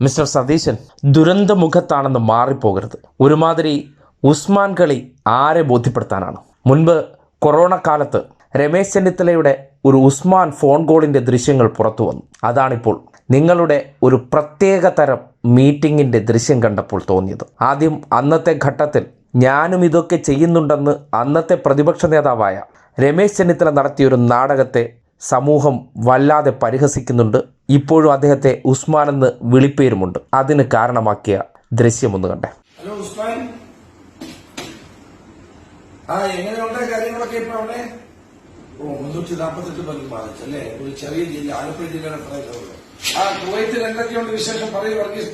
Mister Satheesan ദുരന്തമുഖത്താണെന്ന് മാറിപ്പോകരുത്. ഒരുമാതിരി ഉസ്മാൻ കളി ആരെ ബോധ്യപ്പെടുത്താനാണ്? മുൻപ് കൊറോണ കാലത്ത് രമേശ് ചെന്നിത്തലയുടെ ഒരു ഉസ്മാൻ ഫോൺ കോളിന്റെ ദൃശ്യങ്ങൾ പുറത്തു വന്നു. അതാണിപ്പോൾ നിങ്ങളുടെ ഒരു പ്രത്യേക തരം മീറ്റിങ്ങിന്റെ ദൃശ്യം കണ്ടപ്പോൾ തോന്നിയത്. ആദ്യം അന്നത്തെ ഘട്ടത്തിൽ ഞാനും ഇതൊക്കെ ചെയ്യുന്നുണ്ടെന്ന് അന്നത്തെ പ്രതിപക്ഷ നേതാവായ രമേശ് ചെന്നിത്തല നടത്തിയൊരു നാടകത്തെ സമൂഹം വല്ലാതെ പരിഹസിക്കുന്നുണ്ട്. ഇപ്പോഴും അദ്ദേഹത്തെ ഉസ്മാൻ എന്ന് വിളിപ്പേരുമുണ്ട്. അതിന് കാരണമാക്കിയ ദൃശ്യം ഒന്ന് കണ്ടേ. ഹലോ ഉസ്മാൻ. ആ എങ്ങനെയുണ്ട് കാര്യങ്ങളൊക്കെ ഇപ്പൊ ഒരു ആ കുവൈത്തിൽ എന്തൊക്കെയുണ്ട് വിശേഷം? പറയൂ വർഗീസ്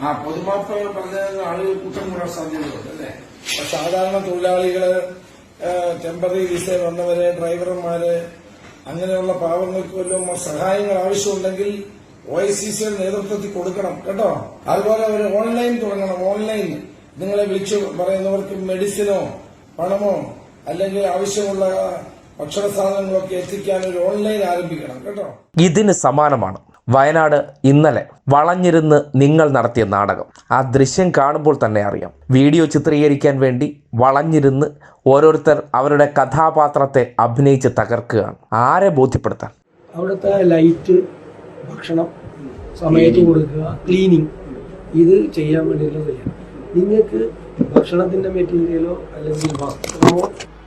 ആ പൊതുമാപ്പ് പറഞ്ഞ ആളുകൾ കൂട്ടം കൂടാൻ സാധ്യതയുണ്ട് അല്ലേ? സാധാരണ തൊഴിലാളികൾ ടെമ്പററി വിസ വന്നവര് ഡ്രൈവർമാര് അങ്ങനെയുള്ള പാവങ്ങൾക്ക് വല്ലതും സഹായങ്ങൾ ആവശ്യമുണ്ടെങ്കിൽ ഒ ഐ സി സിയുടെ നേതൃത്വത്തിൽ കൊടുക്കണം കേട്ടോ? അതുപോലെ അവർ ഓൺലൈൻ തുടങ്ങണം ഓൺലൈൻ. നിങ്ങളെ വിളിച്ചു പറയുന്നവർക്ക് മെഡിസിനോ പണമോ അല്ലെങ്കിൽ ആവശ്യമുള്ള ഭക്ഷണ സാധനങ്ങളൊക്കെ എത്തിക്കാൻ ഒരു ഓൺലൈൻ ആരംഭിക്കണം കേട്ടോ? ഇതിന് സമാനമാണ്. വയനാട് ഇന്നലെ വളഞ്ഞിരുന്ന് നിങ്ങൾ നടത്തിയ നാടകം. ആ ദൃശ്യം കാണുമ്പോൾ തന്നെ അറിയാം. വീഡിയോ ചിത്രീകരിക്കാൻ വേണ്ടി വളഞ്ഞിരുന്ന് ഓരോരുത്തർ അവരുടെ കഥാപാത്രത്തെ അഭിനയിച്ച് തകർക്കുകയാണ്. ആരെ ബോധ്യപ്പെടുത്താൻ? അവിടുത്തെ ലൈറ്റ് ഭക്ഷണം സമയത്ത് കൊടുക്കുക ക്ലീനിങ് ഇത് ചെയ്യാൻ വേണ്ടിയിട്ടുള്ള നിങ്ങൾക്ക് ഭക്ഷണത്തിന്റെ മെറ്റീരിയലോ അല്ലെങ്കിൽ വസ്ത്രമോ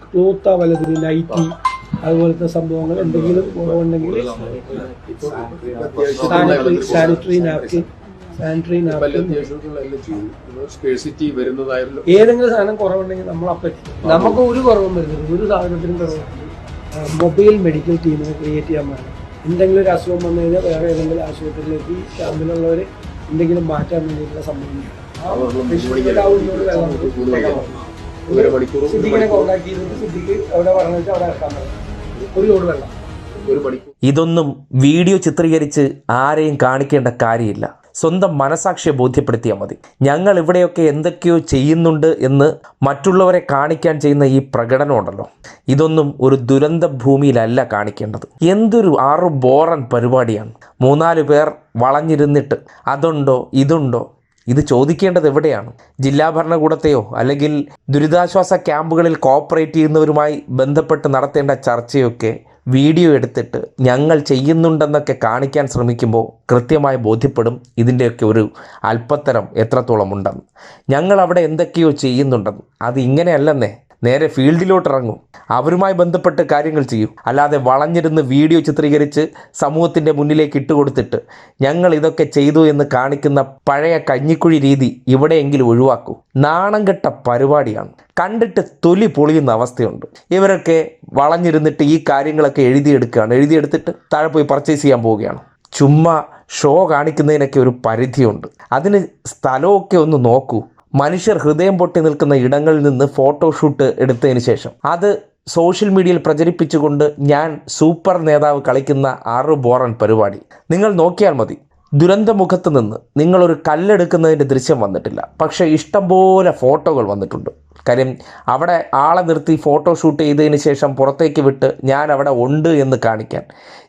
ക്ലോത്താ വലതിന് ലൈറ്റി അതുപോലത്തെ സംഭവങ്ങൾ എന്തെങ്കിലും കുറവുണ്ടെങ്കിൽ sanitary sanitary napkin sanitary napkin. ഏതെങ്കിലും സാധനം കുറവുണ്ടെങ്കിൽ നമ്മൾ അപ്പറ്റി നമുക്ക് ഒരു കുറവും വരുന്നില്ല. ഒരു സാധനത്തിനും കുറവ് മൊബൈൽ മെഡിക്കൽ ടീമിനെ ക്രിയേറ്റ് ചെയ്യാൻ വേണം എന്തെങ്കിലും ഒരു അസുഖം വന്നു കഴിഞ്ഞാൽ വേറെ ഏതെങ്കിലും ആശുപത്രിയിലേക്ക് ക്യാമ്പിലുള്ളവർ എന്തെങ്കിലും മാറ്റാൻ വേണ്ടിയിട്ടുള്ള സംഭവം സിദ്ദിഖിനെ കോൺടാക്ട് ചെയ്തിട്ട് സിദ്ദിഖ് അവിടെ പറഞ്ഞു വെച്ചാൽ അവിടെ ഇറക്കാൻ പറയും ഇതൊന്നും വീഡിയോ ചിത്രീകരിച്ച് ആരെയും കാണിക്കേണ്ട കാര്യമില്ല. സ്വന്തം മനസാക്ഷിയെ ബോധ്യപ്പെടുത്തിയാൽ മതി. ഞങ്ങൾ ഇവിടെയൊക്കെ എന്തൊക്കെയോ ചെയ്യുന്നുണ്ട് എന്ന് മറ്റുള്ളവരെ കാണിക്കാൻ ചെയ്യുന്ന ഈ പ്രകടനം ഉണ്ടല്ലോ. ഇതൊന്നും ഒരു ദുരന്ത ഭൂമിയിലല്ല കാണിക്കേണ്ടത്. എന്തൊരു ആറു ബോറൻ പരിപാടിയാണ്. മൂന്നാൽ പേർ വളഞ്ഞിരുന്നിട്ട് അതുണ്ടോ ഇതുണ്ടോ ഇത് ചോദിക്കേണ്ടത് എവിടെയാണ്? ജില്ലാ ഭരണകൂടത്തെയോ അല്ലെങ്കിൽ ദുരിതാശ്വാസ ക്യാമ്പുകളിൽ കോപ്പറേറ്റ് ചെയ്യുന്നവരുമായി ബന്ധപ്പെട്ട് നടത്തേണ്ട ചർച്ചയൊക്കെ വീഡിയോ എടുത്തിട്ട് ഞങ്ങൾ ചെയ്യുന്നുണ്ടെന്നൊക്കെ കാണിക്കാൻ ശ്രമിക്കുമ്പോൾ കൃത്യമായി ബോധ്യപ്പെടും ഇതിന്റെയൊക്കെ ഒരു അല്പത്തരം എത്രത്തോളം ഉണ്ടെന്ന്. ഞങ്ങൾ അവിടെ എന്തൊക്കെയോ ചെയ്യുന്നുണ്ടെന്ന്. അത് ഇങ്ങനെയല്ലെന്നേ. നേരെ ഫീൽഡിലോട്ട് ഇറങ്ങും അവരുമായി ബന്ധപ്പെട്ട് കാര്യങ്ങൾ ചെയ്യും. അല്ലാതെ വളഞ്ഞിരുന്ന് വീഡിയോ ചിത്രീകരിച്ച് സമൂഹത്തിന്റെ മുന്നിലേക്ക് ഇട്ടുകൊടുത്തിട്ട് ഞങ്ങൾ ഇതൊക്കെ ചെയ്തു എന്ന് കാണിക്കുന്ന പഴയ കഞ്ഞിക്കുഴി രീതി ഇവിടെയെങ്കിലും ഒഴിവാക്കൂ. നാണം കെട്ട പരിപാടിയാണ്. കണ്ടിട്ട് തൊലി പൊളിയുന്ന അവസ്ഥയുണ്ട്. ഇവരൊക്കെ വളഞ്ഞിരുന്നിട്ട് ഈ കാര്യങ്ങളൊക്കെ എഴുതിയെടുക്കുകയാണ്. എഴുതിയെടുത്തിട്ട് താഴെ പോയി പർച്ചേസ് ചെയ്യാൻ പോവുകയാണ്. ചുമ്മാ ഷോ കാണിക്കുന്നതിനൊക്കെ ഒരു പരിധിയുണ്ട്. അതിന് സ്ഥലമൊക്കെ ഒന്ന് നോക്കൂ. മനുഷ്യർ ഹൃദയം പൊട്ടി നിൽക്കുന്ന ഇടങ്ങളിൽ നിന്ന് ഫോട്ടോഷൂട്ട് എടുത്തതിന് ശേഷം. അത് സോഷ്യൽ മീഡിയയിൽ പ്രചരിപ്പിച്ചുകൊണ്ട് ഞാൻ സൂപ്പർ നേതാവ് കളിക്കുന്ന ആറു ബോറൻ പരിപാടി. നിങ്ങൾ നോക്കിയാൽ മതി. ദുരന്തമുഖത്ത് നിന്ന് നിങ്ങളൊരു കല്ലെടുക്കുന്നതിന്റെ ദൃശ്യം വന്നിട്ടില്ല. പക്ഷേ ഇഷ്ടംപോലെ ഫോട്ടോകൾ വന്നിട്ടുണ്ട്. കാര്യം അവിടെ ആളെ നിർത്തി ഫോട്ടോ ഷൂട്ട് ചെയ്തതിന് ശേഷം പുറത്തേക്ക് വിട്ട് ഞാൻ അവിടെ ഉണ്ട് എന്ന് കാണിക്കാൻ.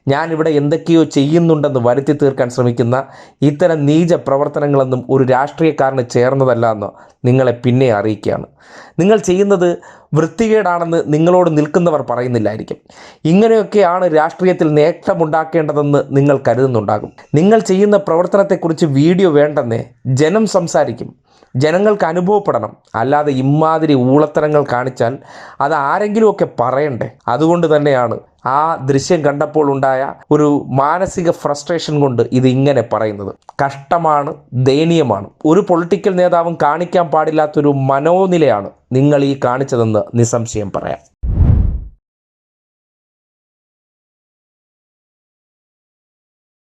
ഞാൻ ഇവിടെ എന്തൊക്കെയോ ചെയ്യുന്നുണ്ടെന്ന് വരുത്തി തീർക്കാൻ ശ്രമിക്കുന്ന ഇത്തരം നീച പ്രവർത്തനങ്ങളൊന്നും ഒരു രാഷ്ട്രീയക്കാരന് ചേർന്നതല്ല എന്ന് നിങ്ങളെ പിന്നെ അറിയിക്കുകയാണ്. നിങ്ങൾ ചെയ്യുന്നത് വൃത്തികേടാണെന്ന് നിങ്ങളോട് നിൽക്കുന്നവർ പറയുന്നില്ലായിരിക്കും. ഇങ്ങനെയൊക്കെയാണ് രാഷ്ട്രീയത്തിൽ നേട്ടമുണ്ടാക്കേണ്ടതെന്ന് നിങ്ങൾ കരുതുന്നുണ്ടാകും. നിങ്ങൾ ചെയ്യുന്ന പ്രവർത്തനത്തെക്കുറിച്ച് വീഡിയോ വേണ്ടെന്നേ ജനം സംസാരിക്കും. ജനങ്ങൾക്ക് അനുഭവപ്പെടണം. അല്ലാതെ ഇമ്മാതിരി ഊളത്തരങ്ങൾ കാണിച്ചാൽ അത് ആരെങ്കിലുമൊക്കെ പറയണ്ടേ? അതുകൊണ്ട് തന്നെയാണ് ആ ദൃശ്യം കണ്ടപ്പോൾ ഉണ്ടായ ഒരു മാനസിക ഫ്രസ്ട്രേഷൻ കൊണ്ട് ഇത് ഇങ്ങനെ പറയുന്നത്. കഷ്ടമാണ് ദയനീയമാണ്. ഒരു പൊളിറ്റിക്കൽ നേതാവും കാണിക്കാൻ പാടില്ലാത്തൊരു മനോനിലയാണ് നിങ്ങൾ ഈ കാണിച്ചതെന്ന് നിസ്സംശയം പറയാം.